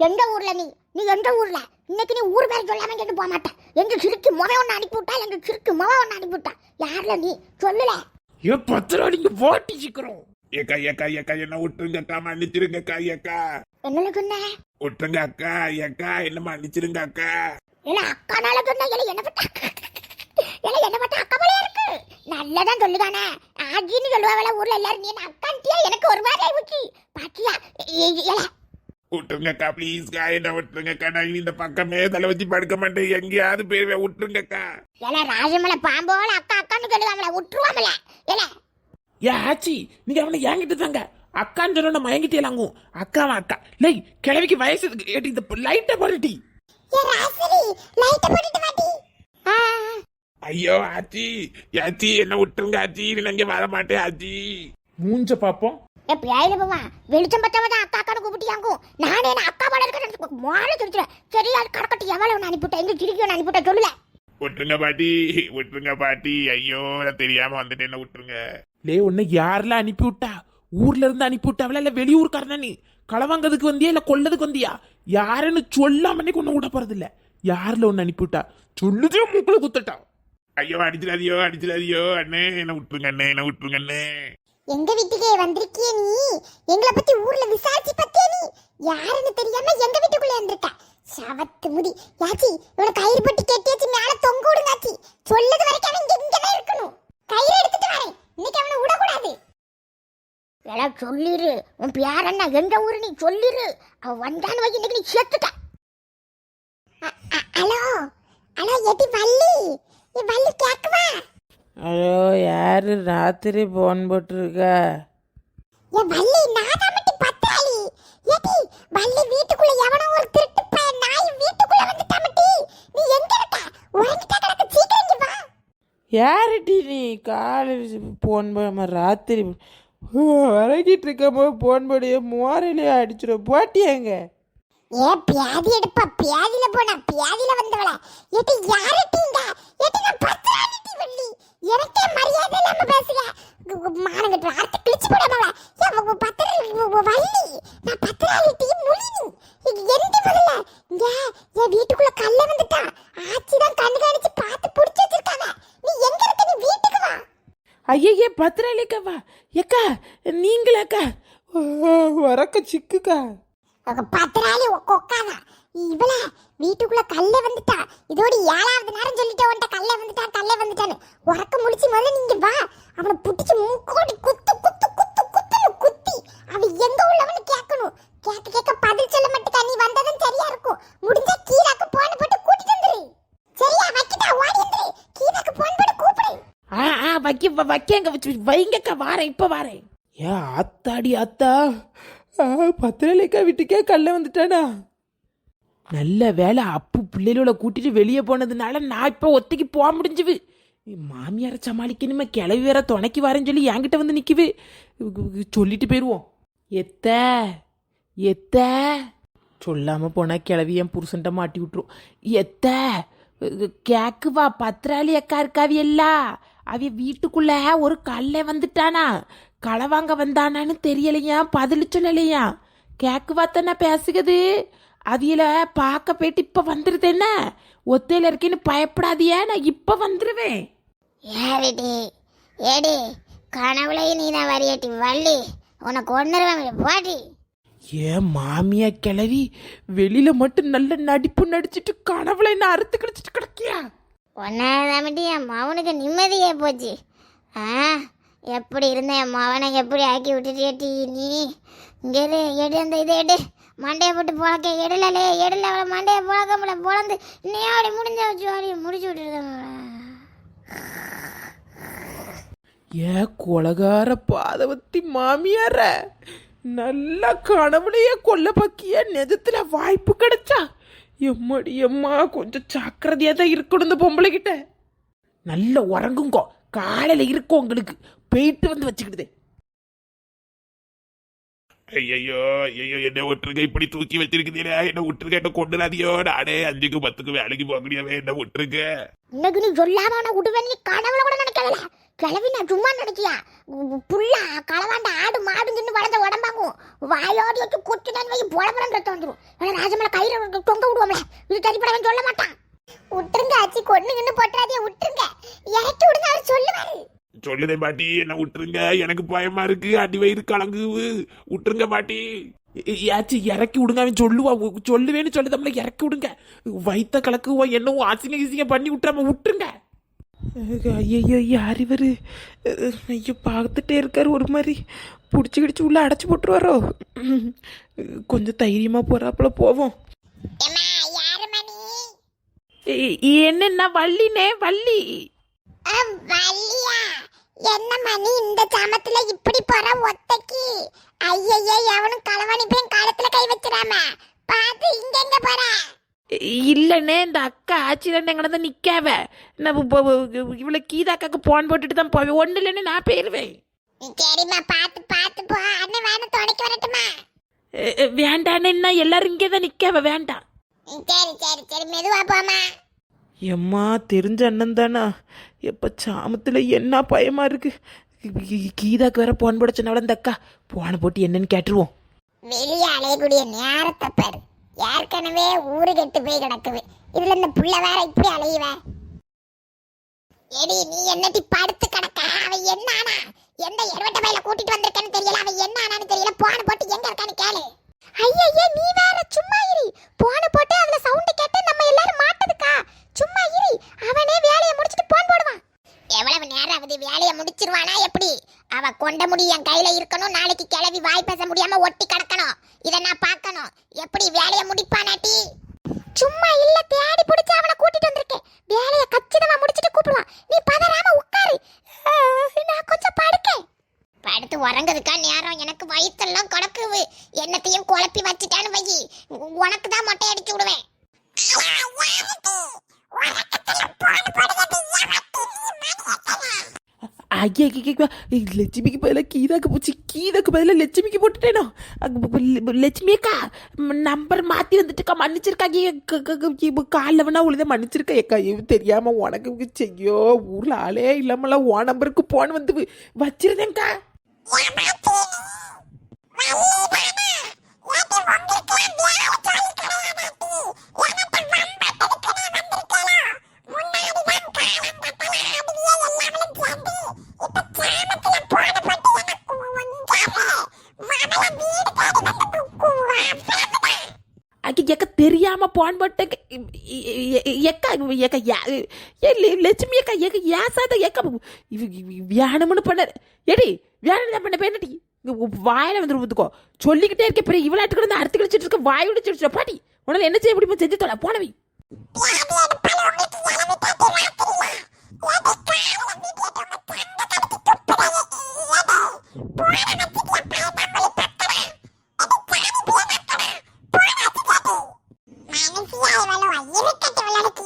எந்த ஊர்ல நீ? நீ எந்த ஊர்ல? இன்னைக்கு நீ ஊர் பேர் சொல்லாம கேட்டு போக மாட்டேன் எங்க சிறுக்கு முக ஒன்று அனுப்பிவிட்டா எங்க சிறுக்கு முக ஒன்று அனுப்பிவிட்டா யார்ல நீ? சொல்லல. ஏ பத்திரா நீங்க போட்டி சிக்கிறோம். ஏக்கா ஏக்கா ஏக்கா என்ன விட்டுருங்கக்கா மன்னிச்சிருங்கக்கா ஏக்கா. என்னல சொன்ன? விட்டுருங்க அக்கா ஏக்கா என்ன மன்னிச்சிருங்க அக்கா இல்ல அக்கானால சொன்ன இல்ல என்ன பட்ட இல்ல என்ன பட்ட அக்கா போல இருக்கு. நல்லதான் சொல்லுதானே. ஆஜின்னு சொல்லுவாங்கள ஊர்ல எல்லாரும் நீ என்ன அக்கான்ட்டியா? எனக்கு ஒரு மாதிரி ஆயிடுச்சு பாத்தியா? இல்ல விட்டுருங்கக்கா ப்ளீஸ்க்கா என்ன விட்டுருங்கக்கா. நான் இந்த பக்கமே தலை வச்சு படுக்க மாட்டேன். எங்கேயாவது போயிருவேன் விட்டுருங்கக்கா. இல்ல ராஜமலை பாம்போல அக்கா அக்கான்னு சொல்லுவாங்களே விட்டுருவாங்கள இல்ல ஏ ஆச்சி நீங்க அவனை என்கிட்ட தாங்க. அக்கான்னு சொன்ன மயங்கிட்டே லாங்கும் அக்காவா அக்கா? லை கிழவிக்கு வயசு இருக்கு. ஏடி இந்த லைட்டை ஆ. ஐயோ ஆச்சி ஆச்சி என்ன விட்டுருங்க ஆச்சி. நான் இங்க வர மாட்டேன் ஆச்சி. மூஞ்ச பாப்போம். ஏ பியாயில போவா வெளிச்சம் பத்தாம தான் அக்கா அக்கானு கூப்பிட்டியாங்கும் நானே என்ன அக்கா போல இருக்க மாலை சொல்லிச்சுறேன் சரி அது கடக்கட்டு எவ்வளவு ஒன்று அனுப்பிவிட்டேன்? எங்க ஒன்று அனுப்பிவிட்டேன் சொல்லல. விட்டுருங்க பாட்டி விட்டுருங்க பாட்டி. ஐயோ நான் தெரியாம வந்துட்டு என்ன விட்டுருங்க. லே உன்னை யாரெல்லாம் அனுப்பி விட்டா ஊர்ல இருந்து அனுப்பி விட்டாவல இல்ல வெளியூர்காரனா நீ? களவாங்கிறதுக்கு வந்தியா? இல்ல கொல்லதுக்கு வந்தியா? யாருன்னு சொல்லாம கொண்டு விட போறது இல்ல யாருல ஒன்னு அனுப்பி விட்டா சொல்லுதே மூக்குல குத்தட்டா. ஐயோ அடிச்சிடாதியோ அடிச்சிடாதியோ அண்ணே. என்ன விட்டுருங்க அண்ணே. என்ன விட்டுருங்க அண்ணே. எங்க வீட்டுக்கே வந்திருக்கிய நீ? எங்களை பத்தி ஊர்ல விசாரிச்சு பத்திய நீ? யாருன்னு தெரியாம எங்க வீட்டுக்குள்ள இருந்திருக்க சவத்து முடி. யாச்சி இவனை கயிறு பட்டி கெட்டியாச்சு மேல தொங்க விடுங்காச்சி சொல்லது வரைக்கும் அவன் இங்க இங்கதான் இருக்கணும். கயிறு எடுத்துட்டு வரேன். இன்னைக்கு அவனை விடக்கூடாது. எல்லாம் சொல்லிரு. உன் பேர் என்ன எந்த ஊரு நீ சொல்லிரு. அவ வந்தான்னு வை இன்னைக்கு நீ செத்துட்ட. ஹலோ. ஹலோ எட்டி வள்ளி. நீ வள்ளி கேக்குவா? ஹலோ யாரு ராத்திரி போன் போட்டிருக்கா? ஏ வள்ளி நாதா மட்டும் பத்தாளி ஏடி வள்ளி வீட்டுக்குள்ள எவனோ ஒரு திருட்டு பையன் நாய் வீட்டுக்குள்ள வந்துட்டா மட்டி நீ எங்க இருக்க? உறங்கிட்டா கிடக்கு சீக்கிரம் இங்க வா. யாருடி நீ? காலையில் போன் பண்ண ராத்திரி வரைக்கிட்டு இருக்கும் போது போன் பண்ணியே மோரையிலே அடிச்சிடும் போட்டியாங்க ஏ பியாதி எடுப்பா. பியாதில போனா பியாதில வந்தவள. ஏடி யாருட்டீங்க ஏடி நான் வள்ளி. எனக்கே மரியாதை இல்லாம பேசுக மானங்கட்டு வார்த்தை கிழிச்சு போடாமல பத்திர வள்ளி. நான் பத்திராளிட்டி முழினி இது எந்த முதல்ல. இங்க என் வீட்டுக்குள்ள கல்ல வந்துட்டா ஆச்சி தான் கண்ணு காணிச்சு பார்த்து புடிச்சு வச்சிருக்காங்க. நீ எங்க இருக்க? நீ வீட்டுக்கு வா. ஐயே பத்திராளிக்கவா ஏக்கா நீங்களாக்கா. வரக்க சிக்குக்கா. பத்திராளி கொக்காதா இவள? வீட்டுக்குள்ள கல்ல வந்துட்டா. இதோட ஏழாவது நேரம் சொல்லிட்டு உன்ட்ட கல்ல வந்துட்டா கல்ல வந்துட்டான்னு. உறக்க முடிச்சு முதல்ல நீங்க வா. அவனை புடிச்சு மூக்கோடி குத்து குத்து குத்து குத்துன்னு குத்தி. அவ எங்க உள்ளவன்னு கேட்கணும். கேட்க கேட்க பதில் சொல்ல மாட்டேக்கா. நீ வந்ததும் சரியா இருக்கும். முடிஞ்சா கீழாக்கு போன் போட்டு கூட்டிட்டு வந்துரு. சரியா? வைக்கிட்டா? ஓடி வந்துரு. கீழாக்கு போன் போட்டு கூப்பிடு. ஆ ஆ வைக்க வைக்கங்க வச்சு வைங்கக்கா வாரேன் இப்போ வாரேன். ஏ ஆத்தாடி ஆத்தா. ஆ, பத்திராளிக்கா வீட்டுக்கே கல்ல வந்துட்டானா? நல்ல வேலை அப்பு பிள்ளைகளோட கூட்டிட்டு வெளியே போனதுனால நான் இப்போ ஒத்திக்கு போக முடிஞ்சுது. மாமியாரை சமாளிக்கணுமே கிளவி வேற துணைக்கு வரேன்னு சொல்லி என்கிட்ட வந்து நிற்குது சொல்லிட்டு போயிடுவோம் எத்த எத்த. சொல்லாமல் போனால் கிளவி என் புருஷன்ட்ட மாட்டி விட்டுரும். எத்த கேக்குவா பத்திராளி அக்கா இருக்காவி எல்லா. அவிய வீட்டுக்குள்ள ஒரு கல்லை வந்துட்டானா. களை வாங்க வந்தானான்னு தெரியலையா பதில் சொல்லலையா. கேக்குவா தானே பேசுகிறது? அவியல பார்க்க போயிட்டு இப்ப வந்துருது என்ன? ஒத்தையில இருக்கேன்னு பயப்படாதியா நான் இப்ப வந்துருவேன். ஏறிடி. ஏடி கனவுலையும் நீ தான் வரையட்டி. வள்ளி உனக்கு ஒன்றுருவேன் பாட்டி ஏன் மாமியா கிளவி வெளியில மட்டும் நல்ல நடிப்பு நடிச்சிட்டு கனவுல என்ன அறுத்து கிடச்சிட்டு கிடக்கியா? ஒன்னாமட்டி என் மவனுக்கு நிம்மதியே போச்சு. ஆ எப்படி இருந்த என் மவனை எப்படி ஆக்கி விட்டுட்டேட்டி நீ? இங்கே எடு அந்த இதை எடு. மண்டையை போட்டு புழக்க எடுலலே எடுல அவளை மண்டையை புழக்க முடியல புலந்து இன்னையும் அப்படி முடிஞ்ச வச்சு அப்படி முடிச்சு விட்டுருந்தேன் ஏ கொலகார பாதவத்தி மாமியார? நல்ல கனவுலையே கொல்ல பக்கிய நெஜத்துல வாய்ப்பு கிடைச்சா? எம்மாடி எம்மா கொஞ்சம் ஜாக்கிரதையாக தான் இருக்கணும் இந்த பொம்பளை கிட்ட நல்ல உறங்குங்கோ காலையில இருக்கும் உங்களுக்கு. போயிட்டு வந்து வச்சுக்கிடுதே. ஐயோ ஐயோ என்ன விட்டுருங்க இப்படி தூக்கி வச்சிருக்கிறீரே என்ன விட்டுருங்க என்ன கொண்டுடாதியோ நானே அஞ்சுக்கு பத்துக்கு வேலைக்கு போக முடியாவே என்ன விட்டுருங்க இன்னைக்கு நீ சொல்லாம நான் விடுவேன் நீ கனவுல கூட நினைக்கல கிளவி நான் சும்மா நினைக்கியா உ- களவாண்ட ஆடு மாடு தின்னு வளர்ந்த உடம்பாகும் வாயோடி வச்சு கொத்துதான் வை பொல ரத்தம் வந்துடும் ஏன்னா ராஜமலை கயிறு தொங்க விடுவோம்ல இது தனிப்படவன் சொல்ல மாட்டான் விட்டுருங்க ஆச்சு கொண்டு நின்று போட்டுறாதே விட்டுருங்க இறக்கி விடுங்க அவர் சொல்லுவாரு சொல்லுதே பாட்டி என்ன விட்டுருங்க. எனக்கு பயமா இருக்கு. அடி வயிறு கலங்குது. விட்டுருங்க பாட்டி. ஏச்சு இறக்கி விடுங்க. அவன் சொல்லுவா. சொல்லுவேன்னு சொல்லி நம்மள இறக்கி விடுங்க. வயித்த கலக்குவா என்னவோ அசிங்க கிசிங்க பண்ணி விட்டுறாம விட்டுருங்க. ஐயோ யார் இவர் ஐயோ பார்த்துட்டே இருக்காரு ஒரு மாதிரி. பிடிச்சி கிடிச்சு உள்ள அடைச்சி போட்டுருவாரோ? கொஞ்சம் தைரியமாக போகிறாப்புல போவோம். ஏமா யாரு மணி? என்னன்னா வள்ளினே வள்ளி. வள்ளியா என்ன மணி இந்த ஜாமத்துல இப்படி போற ஒத்தைக்கு? ஐயய்ய எவனும் களவாணி போய் காலத்துல கை வச்சிடாம? பாத்து இங்க எங்க போற? இல்லைண்ணே இந்த அக்கா ஆச்சிரன் எங்கட தான் நிற்காவ நான் இவ்வளோ கீதாக்காக்கு போன் போட்டுட்டு தான் போவேன் ஒன்றும் இல்லைன்னு நான் போயிடுவேன் சரிம்மா பாத்து பாத்து போ. அண்ணன் வேணும் துணைக்கு வரட்டுமா? வேண்டாண்ணா எல்லாரும் இங்கே தான் நிற்காவ வேண்டாம் சரி சரி சரி மெதுவா போமா எம்மா தெரிஞ்ச அண்ணன் தானா? எப்போ சாமத்தில் என்ன பயமா இருக்கு? கீதாக்கு வேற போன் போட சொன்னவள இந்த அக்கா. போனை போட்டு என்னன்னு கேட்டுருவோம். வெளியே அலையக்கூடிய நேரத்தை பாரு. ஏற்கனவே ஊரு கெட்டு போய் கிடக்குது. இதுல இந்த புள்ள வேற இப்படி அலையுவ? எடி நீ என்னடி படுத்து கிடக்க? அவ என்னானா எந்த எருவட்ட பையில கூட்டிட்டு வந்திருக்கேன்னு தெரியல அவன் என்ன ஆனான்னு தெரியல போன போட்டு எங்க இருக்கான்னு கேளு ஐயய்ய நீ வேற சும்மா இரு போன போட்டு அதுல சவுண்ட் கேட்டு நம்ம எல்லாரும் மாட்டதுக்கா சும்மா இரு அவனே வேலையை முடிச்சிட்டு போன் போடுவான் எவ்வளவு நேரம் ஆகுது வேலையை முடிச்சிருவானா எப்படி அவ கொண்ட முடி என் கையில இருக்கணும் நாளைக்கு கிளவி வாய் பேச முடியாம ஒட்டி கிடக்கணும் இத நான் பார்க்கணும் எப்படி வேலையை முடிப்பானாட்டி சும்மா இல்ல தேடி பிடிச்சு அவனை கூட்டிட்டு வந்திருக்கேன் வேலையை கச்சிதமா முடிச்சிட்டு கூப்பிடுவான் நீ பதறாம உட்காரு ஆஹ், நான் கொஞ்சம் படுக்கேன் படுத்து உறங்குறதுக்கா நேரம் எனக்கு வயிற்றெல்லாம் கிடக்குது என்னத்தையும் குழப்பி வச்சுட்டேன்னு வை உனக்கு தான் மொட்டை அடிச்சு விடுவேன் ஐயா லட்சுமிக்கு பதிலாக கீதாக்கு போச்சு கீதாக்கு பதிலாக லட்சுமிக்கு போட்டுட்டேனோ? லட்சுமி அக்கா நம்பர் மாற்றி வந்துட்டுக்கா மன்னிச்சிருக்கா காலில் வேணா உழுத மன்னிச்சிருக்கா ஏக்கா இது தெரியாமல் உனக்கு செய்யோ ஊரில் ஆளே இல்லாமலாம் ஓ நம்பருக்கு போன் வந்து வச்சிருந்தேங்க்கா எக்க போன் போட்டு எக்கா எக்கா ஏ, லட்சுமி அக்கா எக்க ஏசாத எக்கா இவ இவ- வியானம்னு பண்ண ஏடி வியானம் தான் பண்ண பேனடி. வாயில் வந்து ஊத்துக்கோ சொல்லிக்கிட்டே இருக்க பெரிய இவளாட்டுக்கு இருந்து அறுத்து கழிச்சிட்டு இருக்க வாய் விடுச்சு பாட்டி உனக்கு என்ன செய்ய முடியுமோ செஞ்சு தொலை போனவி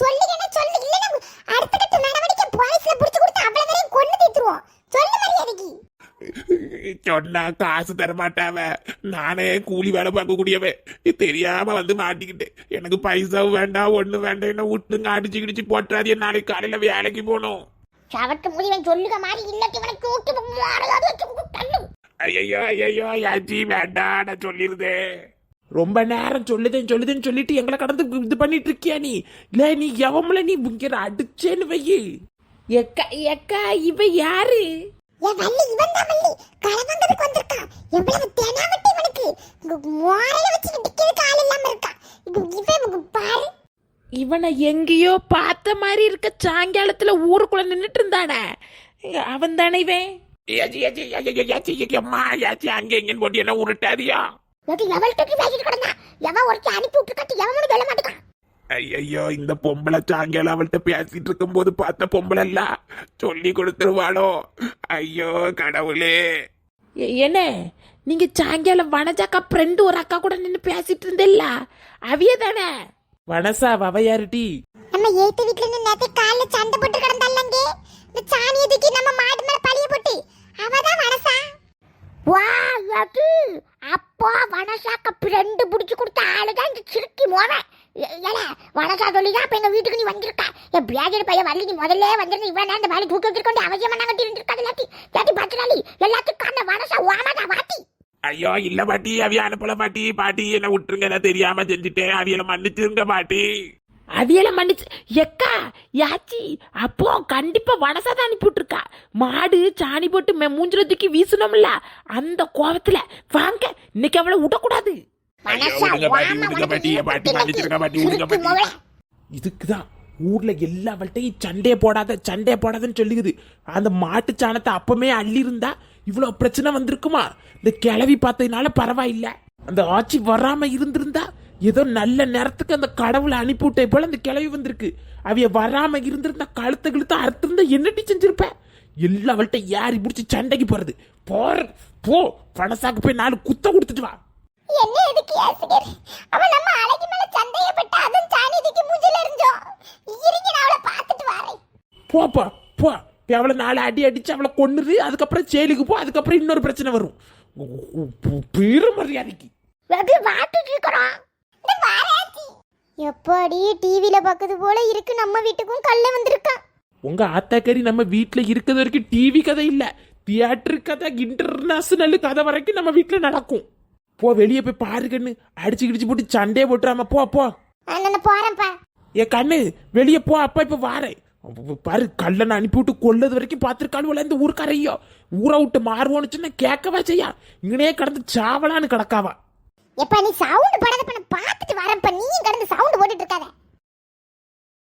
சொல்லுங்கன்னா சொல்லு. இல்லனா அடுத்த கட்ட நடவடிக்கை போலீஸ்ல புடிச்சு கொடுத்து அவ்வளவு வரையும் கொண்டு தீத்துருவோம். சொல்லு மரியாதைக்கு சொன்னா காசு தர மாட்டாவ. நானே கூலி வேலை பார்க்கக்கூடியவன். தெரியாம வந்து மாட்டிக்கிட்டேன் எனக்கு பைசாவும் வேண்டாம் ஒண்ணு வேண்டாம். என்ன விட்டுங்க அடிச்சு கிடிச்சு போட்டுறாதே நாளைக்கு காலையில வேலைக்கு போகணும். சவட்டு முடிவன் சொல்லுக மாதிரி. இல்லாட்டி வச்சு விட்டு தள்ளு ஐயோ ஐயோ யாச்சி வேண்டாம் நான் சொல்லிருந்தேன். ரொம்ப நேரம் சொல்லுதேன் சொல்லுதேன்னு சொல்லிட்டு எங்களை கடந்து இது பண்ணிட்டு இருக்கியா நீ? இல்ல நீ எவம்ல நீ இங்க அடிச்சேன்னு வையி. எக்கா எக்கா இவ யாரு? ஏன் வள்ளி இவன் தான் வள்ளி. களவங்கிறதுக்கு வந்திருக்கான். எவ்வளவு தெனாவட்டி இவனுக்கு. மாறையில வச்சு நிக்கிறதுக்கு ஆள் இல்லாம இருக்கான். இது இவன் பாரு. இவனை எங்கேயோ பார்த்த மாதிரி இருக்க சாயங்காலத்துல ஊருக்குள்ள நின்னுட்டு இருந்தானே. அவன் தானே இவன்? ஏச்சி ஏச்சி ஏச்சி ஏச்சி அங்க இங்கன்னு போட்டு என்ன உருட்டாதியா? எது எவள் தூக்கி பேசிட்டு கிடந்தா? எவன் ஒருத்தி அனுப்பி விட்டு கட்டி எவனும் சொல்ல மாட்டேங்கான் ஐயோ இந்த பொம்பளை சாயங்காலம் அவள்கிட்ட பேசிட்டு இருக்கும் போது பார்த்த பொம்பளை இல்ல சொல்லி கொடுத்துருவாளோ? ஐயோ கடவுளே. என்ன? நீங்க சாயங்காலம் வனஜாக்கா ஃப்ரெண்டு ஒரு அக்கா கூட நின்று பேசிட்டு இருந்தில்ல? அவிய தானே? வனசா வவையாருட்டி. நம்ம ஏத்து வீட்ல இருந்து நேத்து காலைல சண்டை போட்டு கிடந்தாலங்க இந்த சாணியை தூக்கி நம்ம மாடு மேல பழிய போட்டு. அவதான் வனசா. வா அது. அப்போ வனசாக்க ஃப்ரெண்டு பிடிச்சி கொடுத்த ஆளுதான் இந்த சிறுக்கி மோவன் ஏல வனசா சொல்லி தான் இப்போ எங்கள் வீட்டுக்கு நீ வந்திருக்க. என் பியாஜர் பையன் வரல நீ முதல்ல வந்திருந்து இவ்வளோ நேரம் இந்த வேலை தூக்கி வச்சிருக்கோண்டு அவசியமாக நாங்கள் திருந்திருக்கா இல்லாட்டி? இல்லாட்டி பத்திராளி எல்லாத்துக்கும் அந்த வனசா ஓமாதா வாட்டி. ஐயோ இல்ல பாட்டி அவிய அனுப்பல பாட்டி. பாட்டி என்ன விட்டுருங்க என்ன தெரியாம செஞ்சுட்டேன். அவியல மன்னிச்சிருங்க பாட்டி. அவியல மன்னிச்சு எக்கா யாச்சி அப்போ கண்டிப்பா வனசா தான் அனுப்பிவிட்டுருக்கா மாடு சாணி போட்டு மெ- மூஞ்சில தூக்கி வீசணும்ல அந்த கோவத்துல வாங்க இன்னைக்கு அவளை விடக்கூடாது. மோவளே இதுக்குதான் ஊர்ல எல்லாவள்கிட்டையும் சண்டையை போடாத சண்டையை போடாதன்னு சொல்லிக்குது அந்த மாட்டு சாணத்தை அப்பமே அள்ளி இருந்தா இவ்வளவு பிரச்சனை வந்திருக்குமா? இந்த கிளவி பார்த்ததுனால பரவாயில்ல. அந்த ஆட்சி வராம இருந்திருந்தா ஏதோ நல்ல நேரத்துக்கு அந்த கடவுளை அனுப்பிவிட்டே போல அந்த கிளவி வந்திருக்கு. அவைய வராம இருந்திருந்தா கழுத்த கழுத்த அறுத்திருந்தா என்னடி செஞ்சிருப்ப? எல்லாவள்கிட்ட ஏறி பிடிச்சி சண்டைக்கு போறது. போற போ பணசாக்கு போய் நாலு குத்த கொடுத்துட்டு வா. என்ன எதுக்கு அவன் நம்ம அழகி மேல சந்தேகப்பட்டு அதுவும் சாணி தூக்கி மூஞ்சில இருந்தோம் இருங்க நான் அவளை பார்த்துட்டு வரேன். போப்பா போ அவளை நாலு அடி அடிச்சு அவளை கொன்னுரு. அதுக்கப்புறம் ஜெயிலுக்கு போ. அதுக்கப்புறம் இன்னொரு பிரச்சனை வரும். பெரு மரியாதைக்கு. வாட்டுட்டு இருக்கிறோம் எப்படி டிவில பார்க்கறது போல இருக்கு நம்ம வீட்டுக்கும் கல்ல வந்திருக்கான் உங்க ஆத்தாக்கறி நம்ம வீட்ல இருக்கிறது வரைக்கும் டிவி கதை இல்ல. தியேட்டர் கதை இன்டர்நேஷனல் கதை வரைக்கும் நம்ம வீட்ல நடக்கும். போ வெளியே போய் பாரு கண்ணு. அடிச்சு கிடிச்சு போட்டு சண்டையே போட்டுறாம போ போ. நான் போறேன்ப்பா ஏ கண்ணு வெளியே போ அப்பா இப்ப வாரேன். பாரு கல்லனை அனுப்பி விட்டு கொல்லது வரைக்கும் பார்த்துருக்காளுவல இந்த ஊருக்காரையோ. ஊரை விட்டு மாறுவோன்னு சொன்னா கேட்கவா செய்யா? இங்கனே கடந்து சாவலான்னு கிடக்காவா? எப்ப நீ சவுண்ட் போடாத பண்ண பார்த்துட்டு வரப்ப நீ கடந்து சவுண்ட் போட்டுட்டு இருக்காத.